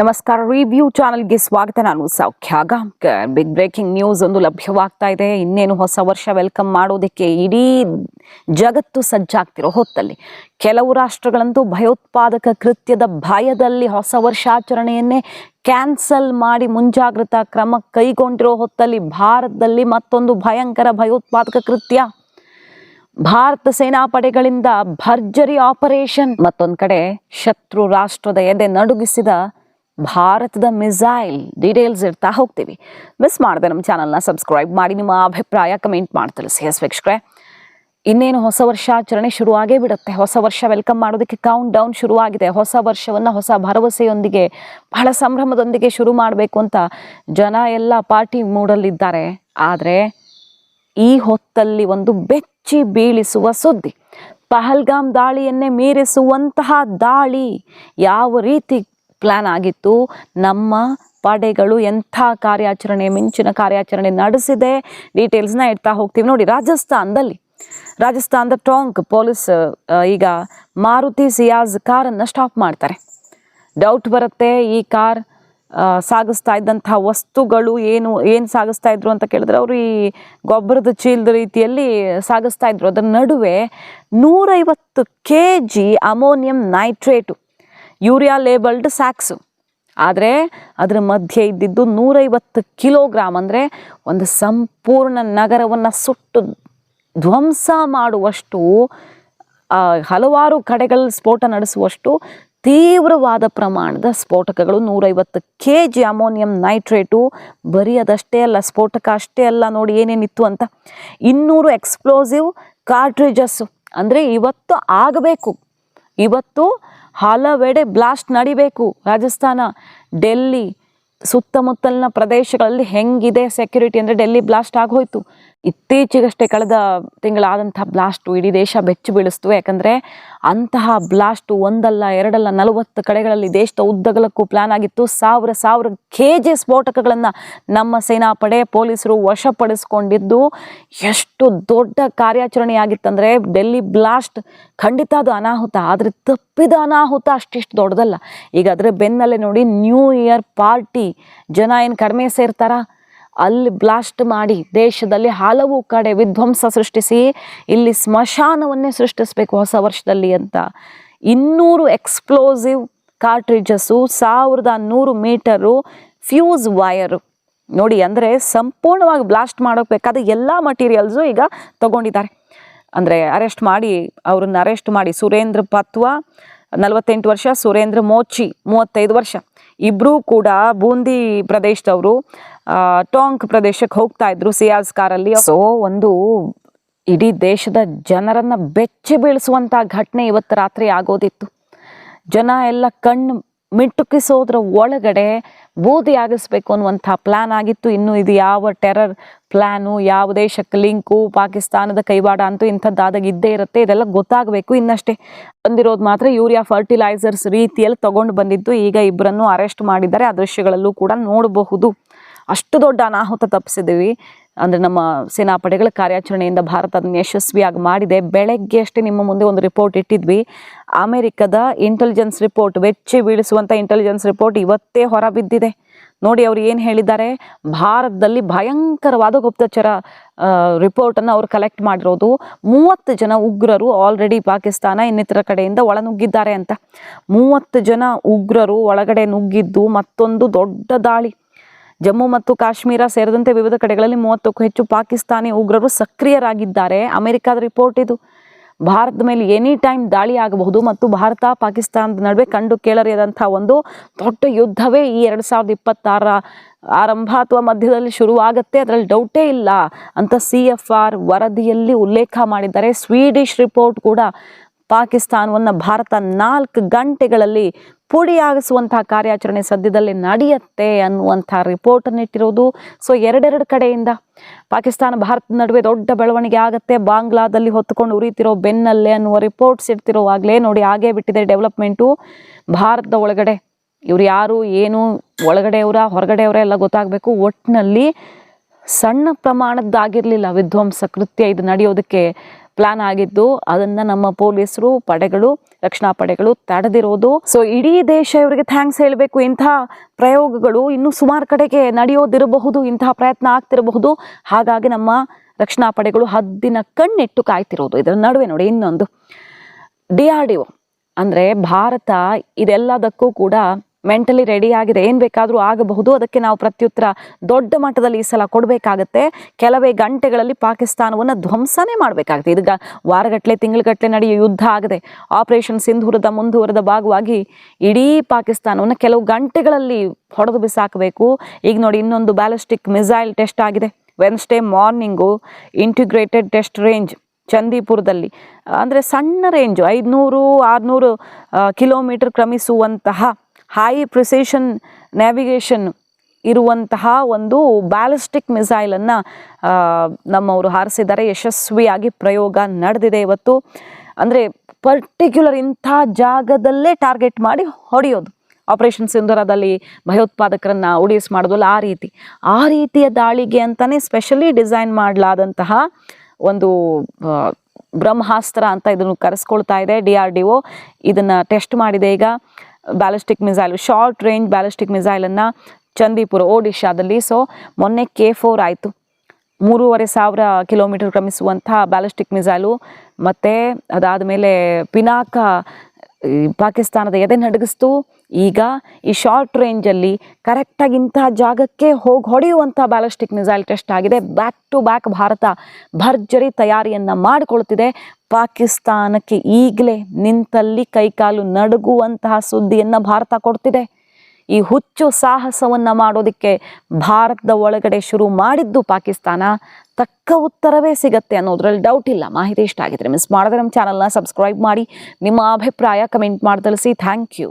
ನಮಸ್ಕಾರ ರಿವ್ಯೂ ಚಾನಲ್ಗೆ ಸ್ವಾಗತ. ನಾನು ಸೌಖ್ಯ ಗಾಂಕರ್ ಬಿಗ್ ಬ್ರೇಕಿಂಗ್ ನ್ಯೂಸ್ ಒಂದು ಲಭ್ಯವಾಗ್ತಾ ಇದೆ. ಇನ್ನೇನು ಹೊಸ ವರ್ಷ ವೆಲ್ಕಮ್ ಮಾಡೋದಕ್ಕೆ ಇಡೀ ಜಗತ್ತು ಸಜ್ಜಾಗ್ತಿರೋ ಹೊತ್ತಲ್ಲಿ. ಕೆಲವು ರಾಷ್ಟ್ರಗಳಂತೂ ಭಯೋತ್ಪಾದಕ ಕೃತ್ಯದ ಭಯದಲ್ಲಿ ಹೊಸ ವರ್ಷಾಚರಣೆಯನ್ನೇ ಕ್ಯಾನ್ಸಲ್ ಮಾಡಿ ಮುಂಜಾಗ್ರತಾ ಕ್ರಮ ಕೈಗೊಂಡಿರೋ ಹೊತ್ತಲ್ಲಿ ಭಾರತದಲ್ಲಿ ಮತ್ತೊಂದು ಭಯಂಕರ ಭಯೋತ್ಪಾದಕ ಕೃತ್ಯ. ಭಾರತ ಸೇನಾಪಡೆಗಳಿಂದ ಭರ್ಜರಿ ಆಪರೇಷನ್ ಮತ್ತೊಂದು ಕಡೆ ಶತ್ರು ರಾಷ್ಟ್ರದ ಎದೆ ನಡುಗಿಸಿದ ಭಾರತದ ಮಿಸೈಲ್ ಡೀಟೇಲ್ಸ್ ಇರ್ತಾ ಹೋಗ್ತೀವಿ. ಮಿಸ್ ಮಾಡದೆ ನಮ್ಮ ಚಾನಲ್ನ ಸಬ್ಸ್ಕ್ರೈಬ್ ಮಾಡಿ, ನಿಮ್ಮ ಅಭಿಪ್ರಾಯ ಕಮೆಂಟ್ ಮಾಡಿ ತಿಳಿಸಿ ಎಸ್ ವೀಕ್ಷಕರೇ. ಇನ್ನೇನು ಹೊಸ ವರ್ಷಾಚರಣೆ ಶುರುವಾಗೇ ಬಿಡುತ್ತೆ. ಹೊಸ ವರ್ಷ ವೆಲ್ಕಮ್ ಮಾಡೋದಕ್ಕೆ ಕೌಂಟ್ ಡೌನ್ ಶುರುವಾಗಿದೆ. ಹೊಸ ವರ್ಷವನ್ನು, ಹೊಸ ಭರವಸೆಯೊಂದಿಗೆ, ಬಹಳ ಸಂಭ್ರಮದೊಂದಿಗೆ ಶುರು ಮಾಡಬೇಕು ಅಂತ ಜನ ಎಲ್ಲ ಪಾರ್ಟಿ ಮೂಡಲ್ಲಿದ್ದಾರೆ ಆದರೆ ಈ ಹೊತ್ತಲ್ಲಿ ಒಂದು ಬೆಚ್ಚಿ ಬೀಳಿಸುವ ಸುದ್ದಿ. ಪಹಲ್ಗಾಮ್ ದಾಳಿಯನ್ನೇ ಮೀರಿಸುವಂತಹ ದಾಳಿ ಯಾವ ರೀತಿ ಪ್ಲಾನ್ ಆಗಿತ್ತು. ನಮ್ಮ ಪಡೆಗಳು ಎಂಥ ಕಾರ್ಯಾಚರಣೆ, ಮಿಂಚಿನ ಕಾರ್ಯಾಚರಣೆ ನಡೆಸಿದೆ ಡೀಟೇಲ್ಸ್ನ ಇಡ್ತಾ ಹೋಗ್ತೀವಿ. ನೋಡಿ, ರಾಜಸ್ಥಾನದಲ್ಲಿ, ರಾಜಸ್ಥಾನದ ಟೋಂಕ್ ಪೊಲೀಸ್ ಈಗ ಮಾರುತಿ ಸಿಯಾಜ್ ಕಾರನ್ನು ಸ್ಟಾಪ್ ಮಾಡ್ತಾರೆ. ಡೌಟ್ ಬರುತ್ತೆ, ಈ ಕಾರ್ ಸಾಗಿಸ್ತಾ ಇದ್ದಂಥ ವಸ್ತುಗಳು ಏನು ಏನು ಸಾಗಿಸ್ತಾ ಇದ್ರು ಅಂತ ಕೇಳಿದ್ರೆ ಅವರು ಈ ಗೊಬ್ಬರದ ಚೀಲದ ರೀತಿಯಲ್ಲಿ ಸಾಗಿಸ್ತಾ ಇದ್ರು. ಅದರ ನಡುವೆ ನೂರೈವತ್ತು K G ammonium nitrate urea labelled sacks ಆದರೆ ಅದರ ಮಧ್ಯೆ ಇದ್ದಿದ್ದು ನೂರೈವತ್ತು ಕಿಲೋಗ್ರಾಮ್ ಅಂದರೆ ಒಂದು ಸಂಪೂರ್ಣ ನಗರವನ್ನು ಸುಟ್ಟು ಧ್ವಂಸ ಮಾಡುವಷ್ಟು ಹಲವಾರು ಕಡೆಗಳಲ್ಲಿ ಸ್ಫೋಟ ನಡೆಸುವಷ್ಟು ತೀವ್ರವಾದ ಪ್ರಮಾಣದ ಸ್ಫೋಟಕಗಳು ನೂರೈವತ್ತು ಕೆ ಜಿ ಅಮೋನಿಯಂ ನೈಟ್ರೇಟು ಬರೀ ಅದಷ್ಟೇ ಅಲ್ಲ, ಸ್ಫೋಟಕ ಅಷ್ಟೇ ಅಲ್ಲ ನೋಡಿ ಏನೇನಿತ್ತು ಅಂತ. ಇನ್ನೂರು ಎಕ್ಸ್ಪ್ಲೋಸಿವ್ ಕಾರ್ಟ್ರಿಜಸ್ಸು ಅಂದರೆ ಇವತ್ತು ಆಗಬೇಕು. ಇವತ್ತು ಹಲವೆಡೆ ಬ್ಲಾಸ್ಟ್ ನಡಿಬೇಕು. ರಾಜಸ್ಥಾನ ಡೆಲ್ಲಿ ಸುತ್ತಮುತ್ತಲಿನ ಪ್ರದೇಶಗಳಲ್ಲಿ ಹೆಂಗಿದೆ ಸೆಕ್ಯೂರಿಟಿ ಅಂದರೆ ಡೆಲ್ಲಿ ಬ್ಲಾಸ್ಟ್ ಆಗೋಯ್ತು ಇತ್ತೀಚೆಗಷ್ಟೇ ಕಳೆದ ತಿಂಗಳಾದಂತಹ ಬ್ಲಾಸ್ಟು ಇಡೀ ದೇಶ ಬೆಚ್ಚು ಬೀಳಿಸ್ತು. ಯಾಕಂದರೆ ಅಂತಹ ಬ್ಲಾಸ್ಟು ಒಂದಲ್ಲ, ಎರಡಲ್ಲ, ನಲವತ್ತು ಕಡೆಗಳಲ್ಲಿ ದೇಶದ ಉದ್ದಗಲಕ್ಕೂ ಪ್ಲಾನ್ ಆಗಿತ್ತು. ಸಾವಿರ ಸಾವಿರ ಕೆ ಜಿ ಸ್ಫೋಟಕಗಳನ್ನು ನಮ್ಮ ಸೇನಾಪಡೆ ಪೊಲೀಸರು ವಶಪಡಿಸ್ಕೊಂಡಿದ್ದು. ಎಷ್ಟು ದೊಡ್ಡ ಕಾರ್ಯಾಚರಣೆಯಾಗಿತ್ತಂದರೆ ಡೆಲ್ಲಿ ಬ್ಲಾಸ್ಟ್ ಖಂಡಿತ ಅದು ಅನಾಹುತ, ಆದರೆ ತಪ್ಪಿದ ಅನಾಹುತ ಅಷ್ಟಿಷ್ಟು ದೊಡ್ಡದಲ್ಲ. ಈಗ ಅದರ ಬೆನ್ನಲ್ಲೇ ನೋಡಿ ನ್ಯೂ ಇಯರ್ ಪಾರ್ಟಿ ಜನ ಏನು ಕಡಿಮೆ ಸೇರ್ತಾರ? ಅಲ್ಲಿ ಬ್ಲಾಸ್ಟ್ ಮಾಡಿ ದೇಶದಲ್ಲಿ ಹಲವು ಕಡೆ ವಿಧ್ವಂಸ ಸೃಷ್ಟಿಸಿ ಇಲ್ಲಿ ಸ್ಮಶಾನವನ್ನೇ ಸೃಷ್ಟಿಸಬೇಕು ಹೊಸ ವರ್ಷದಲ್ಲಿ ಅಂತ. ಇನ್ನೂರು ಎಕ್ಸ್ಪ್ಲೋಸಿವ್ ಕಾರ್ಟ್ರಿಜಸ್ಸು ಸಾವಿರದ ನೂರು ಮೀಟರು ಫ್ಯೂಸ್ ವೈರು ನೋಡಿ ಅಂದರೆ ಸಂಪೂರ್ಣವಾಗಿ ಬ್ಲಾಸ್ಟ್ ಮಾಡೋಕೆ ಬೇಕಾದ ಎಲ್ಲ ಮಟೀರಿಯಲ್ಸು ಈಗ ತಗೊಂಡಿದ್ದಾರೆ. ಅಂದರೆ ಅರೆಸ್ಟ್ ಮಾಡಿ, ಅವ್ರನ್ನ ಅರೆಸ್ಟ್ ಮಾಡಿ ಸುರೇಂದ್ರ ಪತ್ವಾ ನಲವತ್ತೆಂಟು ವರ್ಷ, ಸುರೇಂದ್ರ ಮೋಚಿ ಮೂವತ್ತೈದು ವರ್ಷ. ಇಬ್ಬರೂ ಕೂಡ ಬೂಂದಿ ಪ್ರದೇಶದವರು. ಟೋಂಕ್ ಪ್ರದೇಶಕ್ಕೆ ಹೋಗ್ತಾ ಇದ್ರು ಸಿಯಾಜ್ ಕಾರಲ್ಲಿ. ಸೊ ಒಂದು ಇಡೀ ದೇಶದ ಜನರನ್ನ ಬೆಚ್ಚಿ ಬೀಳಿಸುವಂತ ಘಟನೆ ಇವತ್ತು ರಾತ್ರಿ ಆಗೋದಿತ್ತು. ಜನ ಎಲ್ಲ ಕಣ್ಣು ಮಿಟುಕಿಸೋದ್ರ ಒಳಗಡೆ ಬೂದಿ ಆಗಿಸ್ಬೇಕು ಅನ್ನುವಂಥ ಪ್ಲಾನ್ ಆಗಿತ್ತು. ಇನ್ನು ಇದು ಯಾವ ಟೆರರ್ ಪ್ಲ್ಯಾನು ಯಾವ ದೇಶಕ್ಕೆ ಲಿಂಕು ಪಾಕಿಸ್ತಾನದ ಕೈವಾಡ ಅಂತೂ ಇಂಥದ್ದಾದಾಗ ಇದ್ದೇ ಇರುತ್ತೆ. ಇದೆಲ್ಲ ಗೊತ್ತಾಗಬೇಕು ಇನ್ನಷ್ಟೇ. ಬಂದಿರೋದು ಮಾತ್ರ ಯೂರಿಯಾ ಫರ್ಟಿಲೈಸರ್ಸ್ ರೀತಿಯಲ್ಲಿ ತಗೊಂಡು ಬಂದಿದ್ದು. ಈಗ ಇಬ್ಬರನ್ನು ಅರೆಸ್ಟ್ ಮಾಡಿದ್ದಾರೆ. ಆ ದೃಶ್ಯಗಳಲ್ಲೂ ಕೂಡ ನೋಡಬಹುದು. ಅಷ್ಟು ದೊಡ್ಡ ಅನಾಹುತ ತಪ್ಪಿಸಿದ್ದೀವಿ. ಅಂದರೆ ನಮ್ಮ ಸೇನಾಪಡೆಗಳ ಕಾರ್ಯಾಚರಣೆಯಿಂದ ಭಾರತ ಅದನ್ನು ಯಶಸ್ವಿಯಾಗಿ ಮಾಡಿದೆ. ಬೆಳಗ್ಗೆ ಅಷ್ಟೇ ನಿಮ್ಮ ಮುಂದೆ ಒಂದು ರಿಪೋರ್ಟ್ ಇಟ್ಟಿದ್ವಿ. ಅಮೆರಿಕದ ಇಂಟೆಲಿಜೆನ್ಸ್ ರಿಪೋರ್ಟ್ ಬೆಚ್ಚಿ ಬೀಳಿಸುವಂಥ ಇಂಟೆಲಿಜೆನ್ಸ್ ರಿಪೋರ್ಟ್ ಇವತ್ತೇ ಹೊರಬಿದ್ದಿದೆ. ನೋಡಿ ಅವ್ರು ಏನು ಹೇಳಿದ್ದಾರೆ? ಭಾರತದಲ್ಲಿ ಭಯಂಕರವಾದ ಗುಪ್ತಚರ ರಿಪೋರ್ಟನ್ನು ಅವರು ಕಲೆಕ್ಟ್ ಮಾಡಿರೋದು. ಮೂವತ್ತು ಜನ ಉಗ್ರರು ಆಲ್ರೆಡಿ ಪಾಕಿಸ್ತಾನ ಇನ್ನಿತರ ಕಡೆಯಿಂದ ಒಳನುಗ್ಗಿದ್ದಾರೆ ಅಂತ. ಮೂವತ್ತು ಜನ ಉಗ್ರರು ಒಳಗಡೆ ನುಗ್ಗಿದ್ದು ಮತ್ತೊಂದು ದೊಡ್ಡ ದಾಳಿ. ಜಮ್ಮು ಮತ್ತು ಕಾಶ್ಮೀರ ಸೇರಿದಂತೆ ವಿವಿಧ ಕಡೆಗಳಲ್ಲಿ ಮೂವತ್ತಕ್ಕೂ ಹೆಚ್ಚು ಪಾಕಿಸ್ತಾನಿ ಉಗ್ರರು ಸಕ್ರಿಯರಾಗಿದ್ದಾರೆ. ಅಮೆರಿಕದ ರಿಪೋರ್ಟ್ ಇದು. ಭಾರತದ ಮೇಲೆ ಎನಿ ಟೈಮ್ ದಾಳಿ ಆಗಬಹುದು ಮತ್ತು ಭಾರತ ಪಾಕಿಸ್ತಾನದ ನಡುವೆ ಕಂಡು ಕೇಳರಿಯದಂಥ ಒಂದು ದೊಡ್ಡ ಯುದ್ಧವೇ ಈ ಎರಡು ಸಾವಿರದ ಇಪ್ಪತ್ತಾರ ಆರಂಭ ಅಥವಾ ಮಧ್ಯದಲ್ಲಿ ಶುರುವಾಗತ್ತೆ. ಅದರಲ್ಲಿ ಡೌಟೇ ಇಲ್ಲ ಅಂತ ಸಿ ಎಫ್ ಆರ್ ವರದಿಯಲ್ಲಿ ಉಲ್ಲೇಖ ಮಾಡಿದ್ದಾರೆ. ಸ್ವೀಡಿಶ್ ರಿಪೋರ್ಟ್ ಕೂಡ ಪಾಕಿಸ್ತಾನವನ್ನು ಭಾರತ ನಾಲ್ಕು ಗಂಟೆಗಳಲ್ಲಿ ಪುಡಿಯಾಗಿಸುವಂತಹ ಕಾರ್ಯಾಚರಣೆ ಸದ್ಯದಲ್ಲಿ ನಡೆಯುತ್ತೆ ಅನ್ನುವಂಥ ರಿಪೋರ್ಟನ್ನು ಇಟ್ಟಿರೋದು ಸೊ ಎರಡೆರಡು ಕಡೆಯಿಂದ ಪಾಕಿಸ್ತಾನ ಭಾರತದ ನಡುವೆ ದೊಡ್ಡ ಬೆಳವಣಿಗೆ ಆಗುತ್ತೆ. ಬಾಂಗ್ಲಾದಲ್ಲಿ ಹೊತ್ತುಕೊಂಡು ಉರಿತಿರೋ ಬೆನ್ನಲ್ಲೇ ಅನ್ನುವ ರಿಪೋರ್ಟ್ಸ್ ಇಡ್ತಿರೋವಾಗಲೇ ನೋಡಿ ಆಗೇ ಬಿಟ್ಟಿದೆ ಡೆವಲಪ್ಮೆಂಟು ಭಾರತದ ಒಳಗಡೆ ಇವ್ರು ಯಾರು, ಏನು, ಒಳಗಡೆಯವರ, ಹೊರಗಡೆಯವರ ಎಲ್ಲ ಗೊತ್ತಾಗಬೇಕು. ಒಟ್ಟಿನಲ್ಲಿ ಸಣ್ಣ ಪ್ರಮಾಣದ್ದಾಗಿರಲಿಲ್ಲ ವಿಧ್ವಂಸ ಕೃತ್ಯ ಇದು ನಡೆಯೋದಕ್ಕೆ. ಪ್ಲಾನ್ ಆಗಿದ್ದು ಅದನ್ನ ನಮ್ಮ ಪೊಲೀಸರು, ಪಡೆಗಳು, ರಕ್ಷಣಾ ಪಡೆಗಳು ತಡೆದಿರೋದು. ಸೊ ಇಡೀ ದೇಶ ಇವರಿಗೆ ಥ್ಯಾಂಕ್ಸ್ ಹೇಳಬೇಕು. ಇಂತಹ ಪ್ರಯೋಗಗಳು ಇನ್ನೂ ಸುಮಾರು ಕಡೆಗೆ ನಡೆಯೋದಿರಬಹುದು ಇಂತಹ ಪ್ರಯತ್ನ ಆಗ್ತಿರಬಹುದು. ಹಾಗಾಗಿ ನಮ್ಮ ರಕ್ಷಣಾ ಪಡೆಗಳು ಹದ್ದಿನ ಕಣ್ಣಿಟ್ಟು ಕಾಯ್ತಿರೋದು. ಇದರ ನಡುವೆ ನೋಡಿ ಇನ್ನೊಂದು. ಡಿ ಆರ್ ಡಿ ಭಾರತ ಇದೆಲ್ಲದಕ್ಕೂ ಕೂಡ ಮೆಂಟಲಿ ರೆಡಿ ಆಗಿದೆ. ಏನು ಬೇಕಾದರೂ ಆಗಬಹುದು. ಅದಕ್ಕೆ ನಾವು ಪ್ರತ್ಯುತ್ತರ ದೊಡ್ಡ ಮಟ್ಟದಲ್ಲಿ ಈ ಸಲ ಕೊಡಬೇಕಾಗತ್ತೆ. ಕೆಲವೇ ಗಂಟೆಗಳಲ್ಲಿ ಪಾಕಿಸ್ತಾನವನ್ನು ಧ್ವಂಸನೇ ಮಾಡಬೇಕಾಗುತ್ತೆ. ಇದೀಗ ವಾರಗಟ್ಟಲೆ ತಿಂಗಳಗಟ್ಟಲೆ ನಡೆಯುವ ಯುದ್ಧ ಆಗದೆ. ಆಪರೇಷನ್ ಸಿಂಧೂರದ ಮುಂದುವರೆದ ಭಾಗವಾಗಿ ಇಡೀ ಪಾಕಿಸ್ತಾನವನ್ನು ಕೆಲವು ಗಂಟೆಗಳಲ್ಲಿ ಹೊಡೆದು ಬಿಸಾಕಬೇಕು. ಈಗ ನೋಡಿ ಇನ್ನೊಂದು ಬ್ಯಾಲಿಸ್ಟಿಕ್ ಮಿಸೈಲ್ ಟೆಸ್ಟ್ ಆಗಿದೆ. Wednesday morning integrated test range ಚಂದೀಪುರದಲ್ಲಿ. ಅಂದರೆ ಸಣ್ಣ ರೇಂಜು ಐದುನೂರು, ಆರುನೂರು ಕಿಲೋಮೀಟರ್ ಕ್ರಮಿಸುವಂತಹ ಹೈ ಪ್ರಿಸಿಷನ್ ನ್ಯಾವಿಗೇಷನ್ ಇರುವಂತಹ ಒಂದು ಬ್ಯಾಲಿಸ್ಟಿಕ್ ಮಿಸೈಲನ್ನು ನಮ್ಮವರು ಹಾರಿಸಿದ್ದಾರೆ. ಯಶಸ್ವಿಯಾಗಿ ಪ್ರಯೋಗ ನಡೆದಿದೆ ಇವತ್ತು. ಅಂದರೆ ಪರ್ಟಿಕ್ಯುಲರ್ ಇಂಥ ಜಾಗದಲ್ಲೇ ಟಾರ್ಗೆಟ್ ಮಾಡಿ ಹೊಡೆಯೋದು. ಆಪರೇಷನ್ ಸಿಂಧೂರದಲ್ಲಿ ಭಯೋತ್ಪಾದಕರನ್ನು ಉಡಿಸ್ ಮಾಡೋದಲ್ಲ ಆ ರೀತಿ. ಆ ರೀತಿಯ ದಾಳಿಗೆ ಅಂತಲೇ ಸ್ಪೆಷಲಿ ಡಿಸೈನ್ ಮಾಡಲಾದಂತಹ ಒಂದು ಬ್ರಹ್ಮಾಸ್ತ್ರ ಅಂತ ಇದನ್ನು ಕರೆಸ್ಕೊಳ್ತಾ ಇದೆ ಡಿ ಆರ್ ಡಿ ಒ. ಇದನ್ನು ಟೆಸ್ಟ್ ಮಾಡಿದೆ ಈಗ. Ballistic missile short range ballistic ಮಿಸೈಲನ್ನು Chandipur, ಒಡಿಶಾದಲ್ಲಿ. ಸೊ ಮೊನ್ನೆ ಕೆ ಫೋರ್ ಆಯಿತು. ಮೂರುವರೆ ಸಾವಿರ ಕಿಲೋಮೀಟರ್ ಕ್ರಮಿಸುವಂಥ ಬ್ಯಾಲಿಸ್ಟಿಕ್ ಮಿಸೈಲು ಮತ್ತು ಅದಾದ ಮೇಲೆ ಪಿನಾಕ ಪಾಕಿಸ್ತಾನದ ಎದೆ ನಡಗಿಸ್ತು. ಈಗ ಈ ಶಾರ್ಟ್ ರೇಂಜಲ್ಲಿ ಕರೆಕ್ಟಾಗಿ ಇಂತಹ ಜಾಗಕ್ಕೆ ಹೋಗಿ ಹೊಡೆಯುವಂಥ ಬ್ಯಾಲಿಸ್ಟಿಕ್ ಮಿಸೈಲ್ ಟೆಸ್ಟ್ ಆಗಿದೆ. ಬ್ಯಾಕ್ ಟು ಬ್ಯಾಕ್ ಭಾರತ ಭರ್ಜರಿ ತಯಾರಿಯನ್ನು ಮಾಡಿಕೊಳ್ತಿದೆ. ಪಾಕಿಸ್ತಾನಕ್ಕೆ ಈಗಲೇ ನಿಂತಲ್ಲಿ ಕೈಕಾಲು ನಡುಗುವಂತಹ ಸುದ್ದಿಯನ್ನು ಭಾರತ ಕೊಡ್ತಿದೆ. ಈ ಹುಚ್ಚು ಸಾಹಸವನ್ನು ಮಾಡೋದಕ್ಕೆ ಭಾರತದ ಒಳಗಡೆ ಶುರು ಮಾಡಿದ್ದು ಪಾಕಿಸ್ತಾನ. ತಕ್ಕ ಉತ್ತರವೇ ಸಿಗತ್ತೆ ಅನ್ನೋದ್ರಲ್ಲಿ ಡೌಟ್ ಇಲ್ಲ. ಮಾಹಿತಿ ಇಷ್ಟ ಆಗಿದ್ರೆ ಮಿಸ್ ಮಾಡಿದ್ರೆ ನಮ್ಮ ಚಾನಲ್ನ ಸಬ್ಸ್ಕ್ರೈಬ್ ಮಾಡಿ. ನಿಮ್ಮ ಅಭಿಪ್ರಾಯ ಕಮೆಂಟ್ ಮಾಡಿ ತಿಳಿಸಿ ಥ್ಯಾಂಕ್ ಯು